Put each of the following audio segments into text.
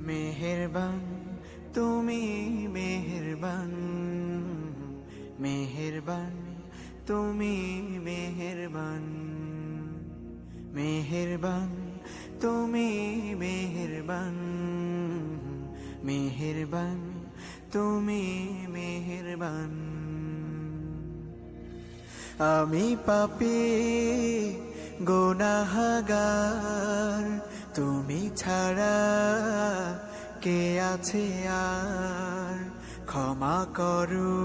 মেহেরবান তুমি মেহেরবান। মেহেরবান তুমি মেহেরবান। মেহেরবান তুমি মেহেরবান। মেহেরবান তুমি মেহেরবান। আমি পাপি, গোনাহাগার। তুমি ছাড়া কে আছে আর? ক্ষমা করো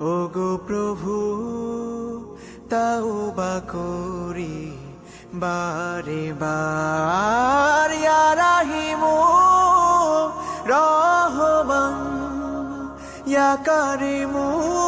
ও গো প্রভু তাও বা করি বারে বার। রাহিমু, রহমান, ইয়া কারিমু।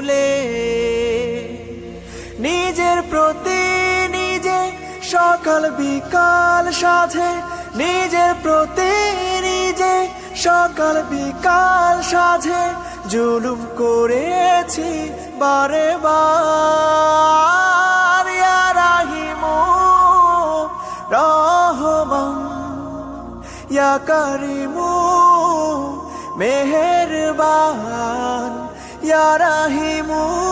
প্রতি নিজে, সকাল বিকাল সাধে নিজের প্রতি নিজে, সকাল বিকাল সাধে জুলুম করেছি বারে বার। ইয়া রাহিমু রহমান, ইয়া কারিমু মেহেরবান। ইয়া রাহিমু